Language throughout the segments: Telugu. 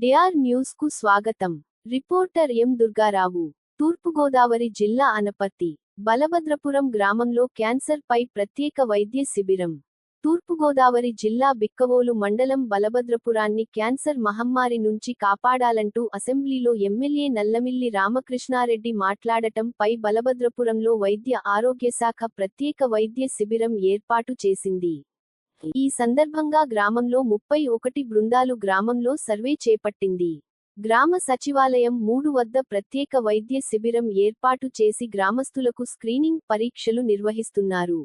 డిఆర్ న్యూస్కు స్వాగతం. రిపోర్టర్ ఎం దుర్గారావు తూర్పుగోదావరి జిల్లా అనపర్తి బలభద్రపురం గ్రామంలో క్యాన్సర్ పై ప్రత్యేక వైద్య శిబిరం. తూర్పుగోదావరి జిల్లా బిక్కవోలు మండలం బలభద్రపురాన్ని క్యాన్సర్ మహమ్మారి నుంచి కాపాడాలంటూ అసెంబ్లీలో ఎమ్మెల్యే నల్లమిల్లి రామకృష్ణారెడ్డి మాట్లాడటం పై బలభద్రపురంలో వైద్య ఆరోగ్య శాఖ ప్రత్యేక వైద్య శిబిరం ఏర్పాటు చేసింది. ఈ సందర్భంగా గ్రామంలో ముప్పై ఒకటి బృందాలు గ్రామంలో సర్వే చేపట్టింది. గ్రామ సచివాలయం మూడు వద్ద ప్రత్యేక వైద్య శిబిరం ఏర్పాటు చేసి గ్రామస్తులకు స్క్రీనింగ్ పరీక్షలు నిర్వహిస్తున్నారు.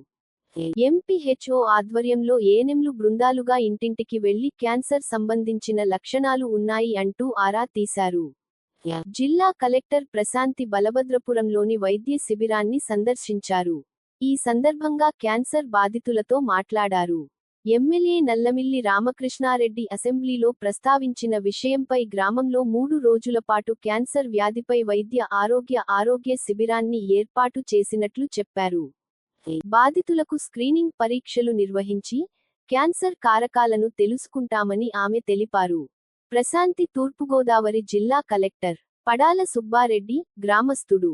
ఎంపీహెచ్ఓ ఆధ్వర్యంలో ఏనెంలు బృందాలుగా ఇంటింటికి వెళ్ళి క్యాన్సర్ సంబంధించిన లక్షణాలు ఉన్నాయి అంటూ ఆరా తీశారు. జిల్లా కలెక్టర్ ప్రశాంతి బలభద్రపురంలోని వైద్య శిబిరాన్ని సందర్శించారు. ఈ సందర్భంగా క్యాన్సర్ బాధితులతో మాట్లాడారు. ఎమ్మెల్యే నల్లమిల్లి రామకృష్ణారెడ్డి అసెంబ్లీలో ప్రస్తావించిన విషయంపై గ్రామంలో మూడు రోజుల పాటు క్యాన్సర్ వ్యాధిపై వైద్య ఆరోగ్య ఆరోగ్య శిబిరాన్ని ఏర్పాటు చేసినట్లు చెప్పారు. బాధితులకు స్క్రీనింగ్ పరీక్షలు నిర్వహించి క్యాన్సర్ కారకాలను తెలుసుకుంటామని ఆమె తెలిపారు. ప్రశాంతి తూర్పుగోదావరి జిల్లా కలెక్టర్ పడాల సుబ్బారెడ్డి గ్రామస్థుడు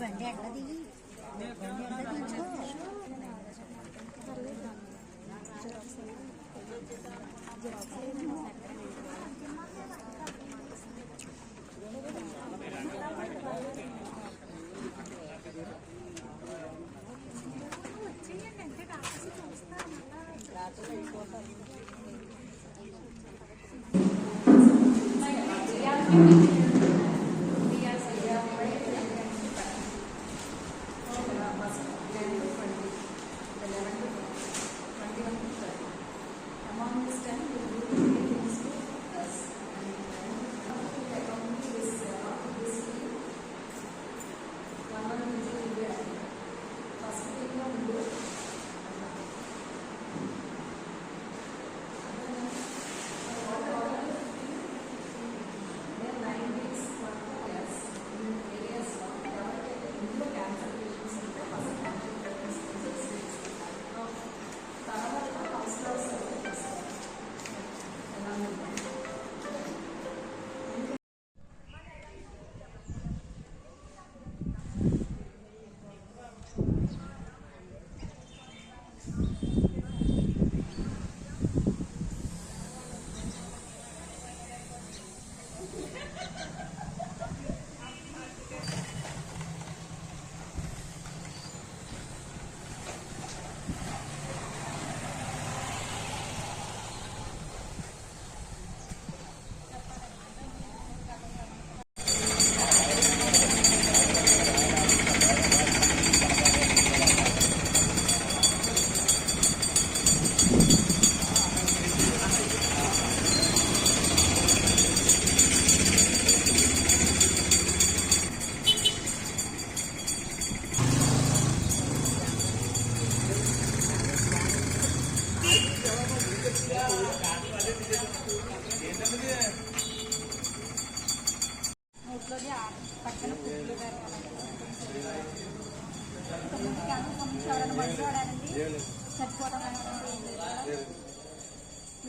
బండి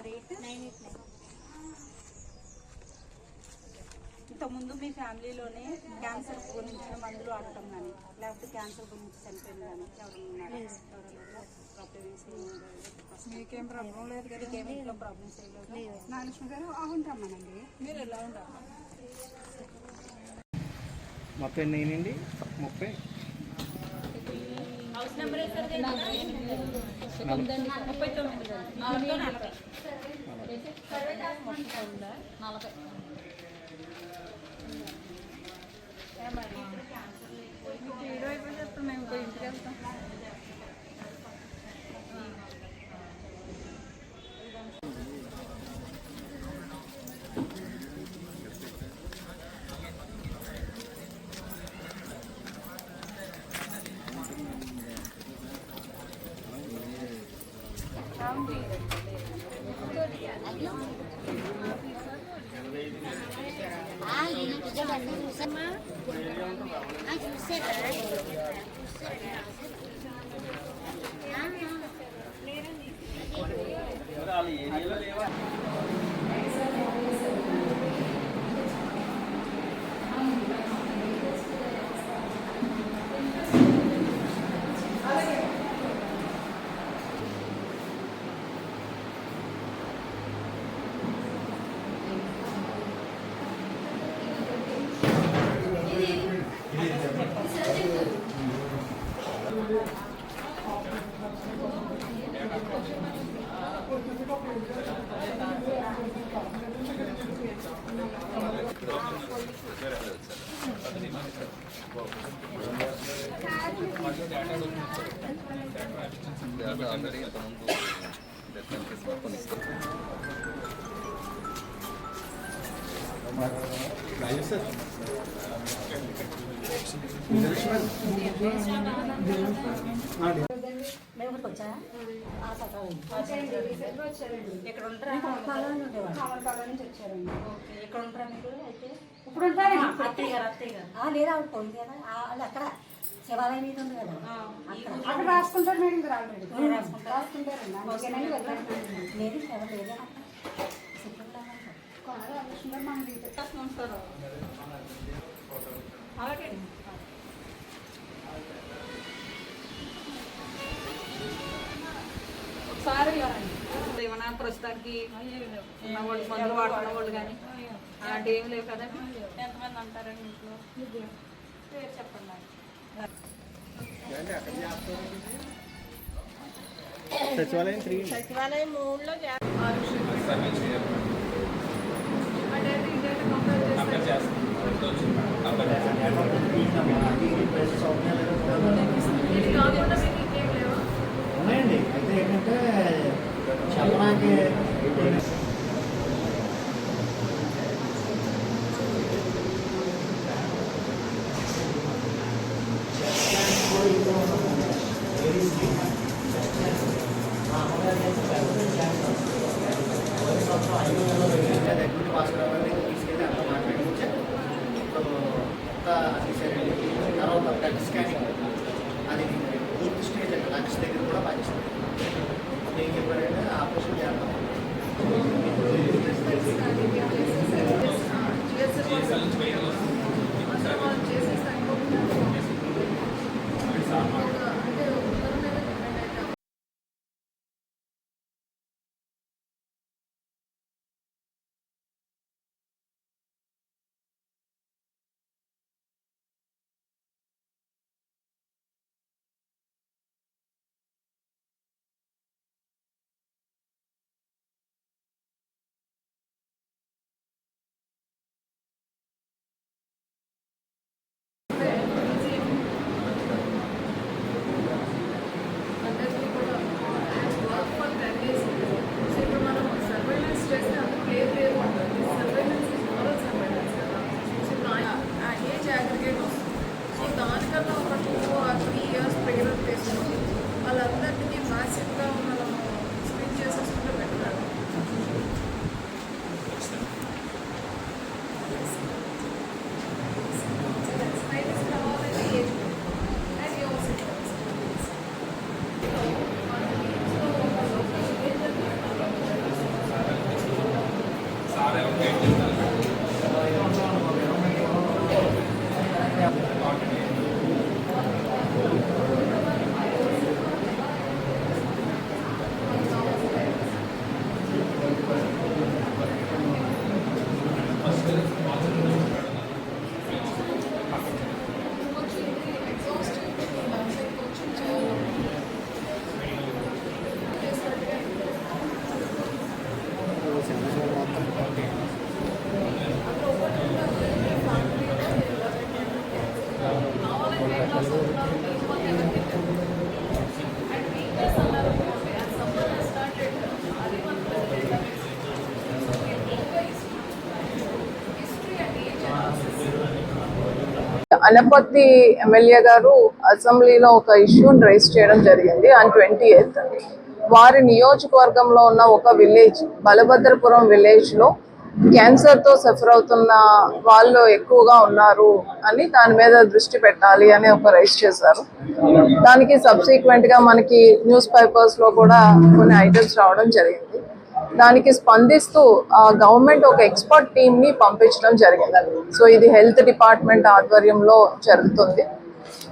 four eight nine eight nine. ఇంతకుముందు మీ ఫ్యామిలీలోనే క్యాన్సర్ గురించి మందులు వాడటం కానీ లేకపోతే క్యాన్సర్ గురించి చనిపోయిన కానీ మీకేం ప్రాబ్లం లేదు కదా? మీకేం ఇంట్లో ప్రాబ్లమ్స్ ఏం లేదు. నాగలక్ష్మి గారు ఆగుంటామనండి మీరు ఎలా ఉంటారు? మొత్తం ఎన్ని అయినాయండి ముప్పై. నలభై. Ayo, 了 ఆల్రెడీ మేము ఇక్కడికి వచ్చా ఇక్కడ ఉంటారా కామలపాలెం నుంచి వచ్చారండి ఓకే ఇక్కడ ఉంటారా మీరు అయితే ఇప్పుడు ఉంటారా అత్తయ్య గారు అత్తయ్య గారు లేదా ఆవిడ పోయింది కదా వాళ్ళు అక్కడ. శివాలయం మీద ఉంది కదా అక్కడ రాసుకుంటారు మేడం గారు ఆల్రెడీ రాసుకుంటారు రాసుకుంటారండి లేదు లేదు అలాగే ఏమన్నా ప్రస్తుతానికి వాళ్ళు మందులు వాడుతున్న వాళ్ళు కానీ అలాంటి ఏం లేవు కదా? ఎంతమంది అంటారండి ఇంట్లో పేరు చెప్పండి. సచివాలయం త్రీ సచివాలయం మూడులో సర్వే అయితే చెప్పడానికి తీసుకెళ్ళి అంతా మాట్లాడించి తర్వాత బ్లడ్ స్కానింగ్ అది పూర్తి స్టేజ్ అంటే లంగ్స్ దగ్గర కూడా పనిచేస్తుంది జిఎస్ఎల్ అనపత్తి ఎమ్మెల్యే గారు అసెంబ్లీలో ఒక ఇష్యూని రైజ్ చేయడం జరిగింది ఆన్ ట్వంటీ ఎయిత్ వారి నియోజకవర్గంలో ఉన్న ఒక విలేజ్ బలభద్రపురం విలేజ్లో క్యాన్సర్తో సఫర్ అవుతున్న వాళ్ళు ఎక్కువగా ఉన్నారు అని దాని మీద దృష్టి పెట్టాలి అని ఒక రైజ్ చేశారు. దానికి సబ్సిక్వెంట్గా మనకి న్యూస్ పేపర్స్లో కూడా కొన్ని ఐటమ్స్ రావడం జరిగింది. దానికి స్పందిస్తూ గవర్నమెంట్ ఒక ఎక్స్పర్ట్ టీమ్ని పంపించడం జరిగింది. సో ఇది హెల్త్ డిపార్ట్మెంట్ ఆధ్వర్యంలో జరుగుతుంది.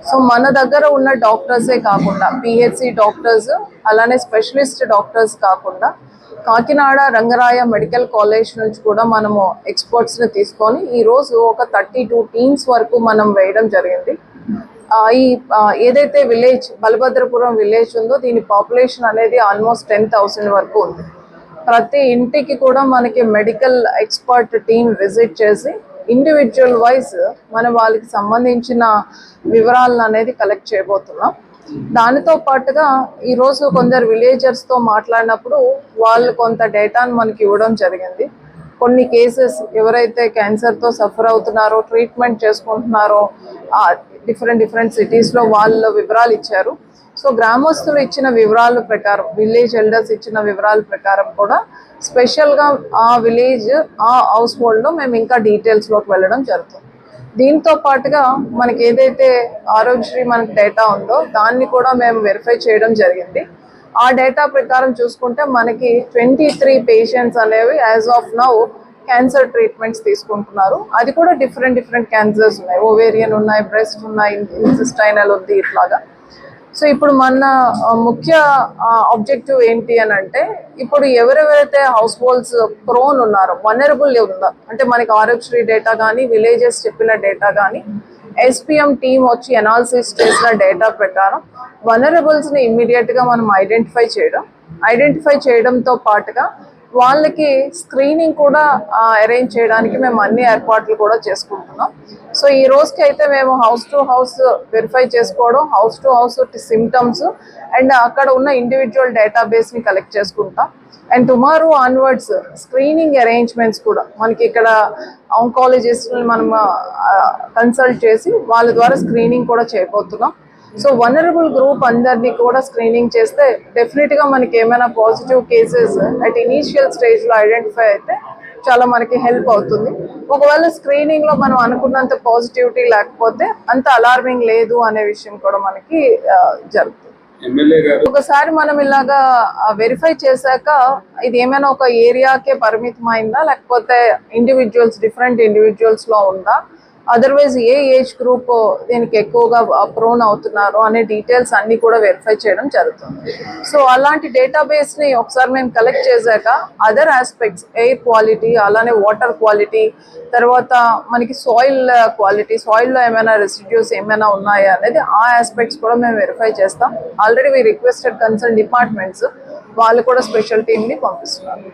సో మన దగ్గర ఉన్న డాక్టర్సే కాకుండా పిహెచ్సి డాక్టర్స్ అలానే స్పెషలిస్ట్ డాక్టర్స్ కాకుండా కాకినాడ రంగరాయ మెడికల్ కాలేజ్ నుంచి కూడా మనము ఎక్స్పర్ట్స్ని తీసుకొని ఈ రోజు ఒక థర్టీ టూ టీమ్స్ వరకు మనం వేయడం జరిగింది. ఈ ఏదైతే విలేజ్ బలభద్రపురం విలేజ్ ఉందో దీని పాపులేషన్ అనేది ఆల్మోస్ట్ టెన్ థౌసండ్ వరకు ఉంది. ప్రతి ఇంటికి కూడా మనకి మెడికల్ ఎక్స్పర్ట్ టీం విజిట్ చేసి ఇండివిజువల్ వైజ్ మన వాళ్ళకి సంబంధించిన వివరాలను అనేది కలెక్ట్ చేయబోతున్నాం. దానితో పాటుగా ఈరోజు కొందరు విలేజర్స్తో మాట్లాడినప్పుడు వాళ్ళు కొంత డేటాను మనకి ఇవ్వడం జరిగింది. కొన్ని కేసెస్ ఎవరైతే క్యాన్సర్తో సఫర్ అవుతున్నారో ట్రీట్మెంట్ చేసుకుంటున్నారో డిఫరెంట్ డిఫరెంట్ సిటీస్లో వాళ్ళ వివరాలు ఇచ్చారు. సో గ్రామస్తులు ఇచ్చిన వివరాల ప్రకారం విలేజ్ ఎల్డర్స్ ఇచ్చిన వివరాల ప్రకారం కూడా స్పెషల్గా ఆ విలేజ్ ఆ హౌస్ హోల్డ్లో మేము ఇంకా డీటెయిల్స్లోకి వెళ్ళడం జరుగుతుంది. దీంతో పాటుగా మనకి ఏదైతే ఆరోగ్యశ్రీ మనకి డేటా ఉందో దాన్ని కూడా మేము వెరిఫై చేయడం జరిగింది. ఆ డేటా ప్రకారం చూసుకుంటే మనకి ట్వంటీ త్రీ పేషెంట్స్ అనేవి as of now cancer treatments తీసుకుంటున్నారు. అది కూడా డిఫరెంట్ డిఫరెంట్ క్యాన్సర్స్ ఉన్నాయి. ఓవేరియన్ ఉన్నాయి బ్రెస్ట్ ఉన్నాయి ఇన్సిస్టైనల్ ఉంది ఇట్లాగా. సో ఇప్పుడు మన ముఖ్య ఆబ్జెక్టివ్ ఏంటి అని అంటే ఇప్పుడు ఎవరెవరైతే హౌస్ హోల్డ్స్ ప్రోన్ ఉన్నారో వనరబుల్ ఉందా అంటే మనకి ఆరోగ్యశ్రీ డేటా కానీ విలేజెస్ చెప్పిన డేటా కానీ ఎస్పీఎం టీమ్ వచ్చి అనాలిసిస్ చేసిన డేటా ప్రకారం వనరబుల్స్ని మనం ఐడెంటిఫై చేయడం ఐడెంటిఫై చేయడంతో పాటుగా వాళ్ళకి స్క్రీనింగ్ కూడా అరేంజ్ చేయడానికి మేము అన్ని ఏర్పాట్లు కూడా చేసుకుంటున్నాం. సో ఈ రోజుకి అయితే మేము హౌస్ టు హౌస్ వెరిఫై చేసుకోవడం house to house symptoms and అక్కడ ఉన్న ఇండివిజువల్ డేటాబేస్ని కలెక్ట్ చేసుకుంటాం. And tomorrow onwards screening arrangements కూడా మనకి ఇక్కడ ఆంకాలజిస్ట్ని మనం కన్సల్ట్ చేసి వాళ్ళ ద్వారా స్క్రీనింగ్ కూడా చేయబోతున్నాం. సో వనరబుల్ గ్రూప్ అందరినీ కూడా స్క్రీనింగ్ చేస్తే డెఫినెట్గా మనకి ఏమైనా పాజిటివ్ కేసెస్ అట్ ఇనీషియల్ స్టేజ్లో ఐడెంటిఫై అయితే చాలా మనకి హెల్ప్ అవుతుంది. ఒకవేళ స్క్రీనింగ్లో మనం అనుకున్నంత పాజిటివిటీ లేకపోతే అంత అలార్మింగ్ లేదు అనే విషయం కూడా మనకి జరుగుతుంది. ఒకసారి మనం ఇలాగా వెరిఫై చేశాక ఇది ఏమైనా ఒక ఏరియాకే పరిమితమైందా? లేకపోతే ఇండివిజువల్స్ డిఫరెంట్ ఇండివిజువల్స్లో ఉందా? అదర్వైజ్ ఏ ఏజ్ గ్రూప్ దీనికి ఎక్కువగా uh, ప్రోన్ అవుతున్నారు అనే డీటెయిల్స్ అన్ని కూడా వెరిఫై చేయడం జరుగుతుంది. సో అలాంటి డేటాబేస్ని ఒకసారి మేము కలెక్ట్ చేశాక అదర్ ఆస్పెక్ట్స్ ఎయిర్ క్వాలిటీ అలానే వాటర్ క్వాలిటీ తర్వాత మనకి సాయిల్ క్వాలిటీ సాయిల్లో ఏమైనా రెసిడ్యూస్ ఏమైనా ఉన్నాయా అనేది ఆ ఆస్పెక్ట్స్ కూడా మేము వెరిఫై చేస్తాం. ఆల్రెడీ మీ రిక్వెస్టెడ్ కన్సర్న్ డిపార్ట్మెంట్స్ వాళ్ళు కూడా స్పెషల్ టీమ్ని పంపిస్తున్నారు.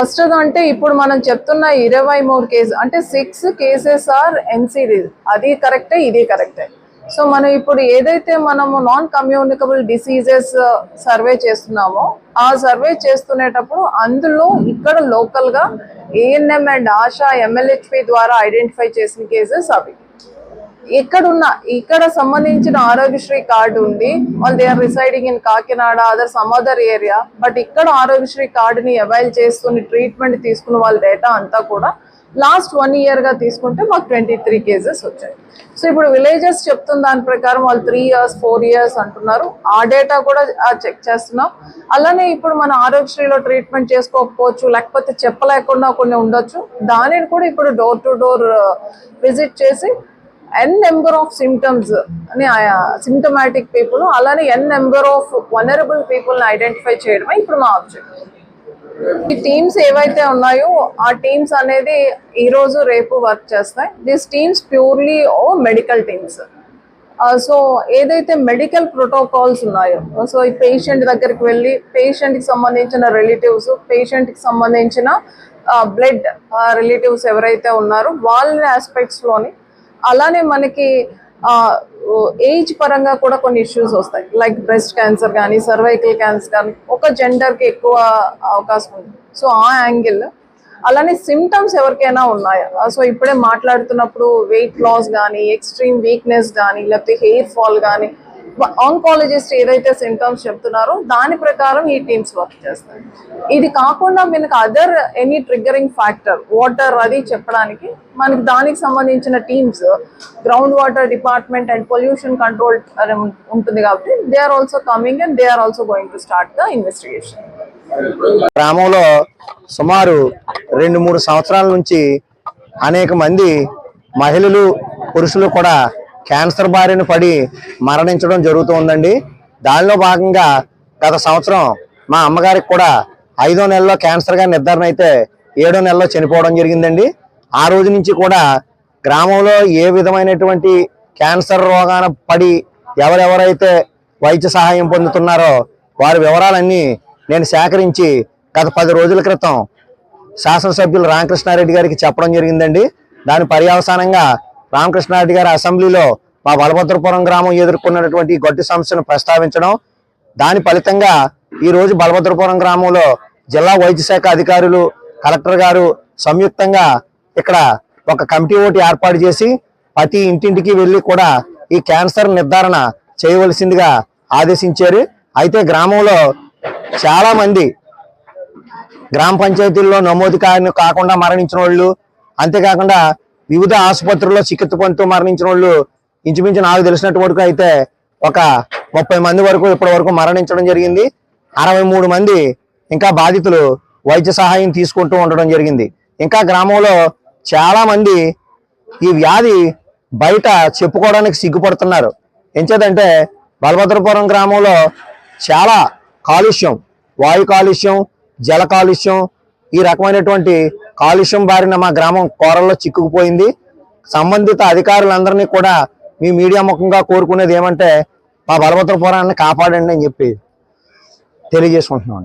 ఫస్ట్ అంటే ఇప్పుడు మనం చెప్తున్న ఇరవై మూడు కేసు అంటే సిక్స్ కేసెస్ ఆర్ ఎన్సీడీ అది కరెక్టే ఇది కరెక్టే సో మనం ఇప్పుడు ఏదైతే మనము నాన్ కమ్యూనికబుల్ డిసీజెస్ సర్వే చేస్తున్నామో ఆ సర్వే చేస్తునేటప్పుడు అందులో ఇక్కడ లోకల్గా ఏఎన్ఎం అండ్ ఆశా ఎంఎల్హెచ్పి ద్వారా ఐడెంటిఫై చేసిన కేసెస్ అవి. ఎక్కడున్న ఇక్కడ సంబంధించిన ఆరోగ్యశ్రీ కార్డు ఉంది. వాళ్ళు they are residing in Kakinada other some other area but ఇక్కడ ఆరోగ్యశ్రీ కార్డుని అవైల్ చేసుకుని ట్రీట్మెంట్ తీసుకున్న వాళ్ళ డేటా అంతా కూడా లాస్ట్ వన్ ఇయర్గా తీసుకుంటే మాకు ట్వంటీ త్రీ కేజెస్ వచ్చాయి. సో ఇప్పుడు విలేజెస్ చెప్తున్న దాని ప్రకారం వాళ్ళు త్రీ ఇయర్స్ ఫోర్ ఇయర్స్ అంటున్నారు. ఆ డేటా కూడా చెక్ చేస్తున్నాం. అలానే ఇప్పుడు మన ఆరోగ్యశ్రీలో ట్రీట్మెంట్ చేసుకోకపోవచ్చు లేకపోతే చెప్పలేకుండా కొన్ని ఉండొచ్చు. దానిని కూడా ఇప్పుడు డోర్ టు డోర్ విజిట్ చేసి ఎన్ నెంబర్ ఆఫ్ సిమ్టమ్స్ అని సిమ్టమాటిక్ పీపుల్ అలానే ఎన్ నెంబర్ ఆఫ్ వనరబుల్ పీపుల్ని ఐడెంటిఫై చేయడమే ఇప్పుడు మా ఆబ్జెక్ట్ ఈ టీమ్స్ ఏవైతే ఉన్నాయో ఆ టీమ్స్ అనేది ఈ రోజు రేపు వర్క్ చేస్తాయి. This teams purely oh medical teams so ఏదైతే మెడికల్ ప్రోటోకాల్స్ ఉన్నాయో సో ఈ పేషెంట్ దగ్గరికి వెళ్ళి పేషెంట్కి సంబంధించిన రిలేటివ్స్ పేషెంట్కి సంబంధించిన బ్లడ్ రిలేటివ్స్ ఎవరైతే ఉన్నారో వాళ్ళ ఆస్పెక్ట్స్లోని అలానే మనకి ఏజ్ పరంగా కూడా కొన్ని ఇష్యూస్ వస్తాయి. లైక్ బ్రెస్ట్ క్యాన్సర్ కానీ సర్వైకల్ క్యాన్సర్ కానీ ఒక జెండర్కి ఎక్కువ అవకాశం ఉంది. సో ఆ యాంగిల్ అలానే సిమ్టమ్స్ ఎవరికైనా ఉన్నాయా? సో ఇప్పుడే మాట్లాడుతున్నప్పుడు వెయిట్ లాస్ కానీ ఎక్స్ట్రీమ్ వీక్నెస్ కానీ లేకపోతే హెయిర్ ఫాల్ కానీ ఆంకాలజిస్ట్ ఏదైతే సిమ్టమ్స్ చెప్తున్నారో దాని ప్రకారం ఈ టీమ్స్ వర్క్ చేస్తాయి ఇది కాకుండా మనకు other any triggering factor water అది చెప్పడానికి మనకి దానికి సంబంధించిన teams ground water department and pollution control ఉంటుంది కాబట్టి they are also coming and they are also going to start the investigation గ్రామంలో సుమారు రెండు మూడు సంవత్సరాల నుంచి అనేక మంది మహిళలు పురుషులు కూడా క్యాన్సర్ బారిన పడి మరణించడం జరుగుతూ ఉందండి దానిలో భాగంగా గత సంవత్సరం మా అమ్మగారికి కూడా ఐదో నెలలో క్యాన్సర్గా నిర్ధారణ అయితే ఏడో నెలలో చనిపోవడం జరిగిందండి. ఆ రోజు నుంచి కూడా గ్రామంలో ఏ విధమైనటువంటి క్యాన్సర్ రోగాన పడి ఎవరెవరైతే వైద్య సహాయం పొందుతున్నారో వారి వివరాలన్నీ నేను సేకరించి గత పది రోజుల క్రితం శాసనసభ్యులు రామకృష్ణారెడ్డి గారికి చెప్పడం జరిగిందండి. దాని పర్యవసానంగా రామకృష్ణారెడ్డి గారి అసెంబ్లీలో మా బలభద్రపురం గ్రామం ఎదుర్కొన్నటువంటి ఈ గడ్డి సమస్యను ప్రస్తావించడం దాని ఫలితంగా ఈరోజు బలభద్రపురం గ్రామంలో జిల్లా వైద్య శాఖ అధికారులు కలెక్టర్ గారు సంయుక్తంగా ఇక్కడ ఒక కమిటీ ఒకటి ఏర్పాటు చేసి ప్రతి ఇంటింటికి వెళ్ళి కూడా ఈ క్యాన్సర్ నిర్ధారణ చేయవలసిందిగా ఆదేశించారు. అయితే గ్రామంలో చాలా మంది గ్రామ పంచాయతీల్లో నమోదు కాకుండా మరణించిన వాళ్ళు అంతేకాకుండా వివిధ ఆసుపత్రుల్లో చికిత్స పొందుతూ మరణించిన వాళ్ళు ఇంచుమించు నాకు తెలిసినట్టు వరకు అయితే ఒక ముప్పై మంది వరకు ఇప్పటి వరకు మరణించడం జరిగింది. అరవై మూడు మంది ఇంకా బాధితులు వైద్య సహాయం తీసుకుంటూ ఉండడం జరిగింది. ఇంకా గ్రామంలో చాలా మంది ఈ వ్యాధి బయట చెప్పుకోవడానికి సిగ్గుపడుతున్నారు. ఎంచేదంటే బలభద్రపురం గ్రామంలో చాలా కాలుష్యం వాయు కాలుష్యం జల కాలుష్యం ఈ రకమైనటువంటి కాలుష్యం బారిన మా గ్రామం కోరల్లో చిక్కుకుపోయింది. సంబంధిత అధికారులందరినీ కూడా మీ మీడియా ముఖంగా కోరుకునేది ఏమంటే మా బలభద్రపురాన్ని కాపాడండి అని చెప్పి తెలియజేసుకుంటున్నాం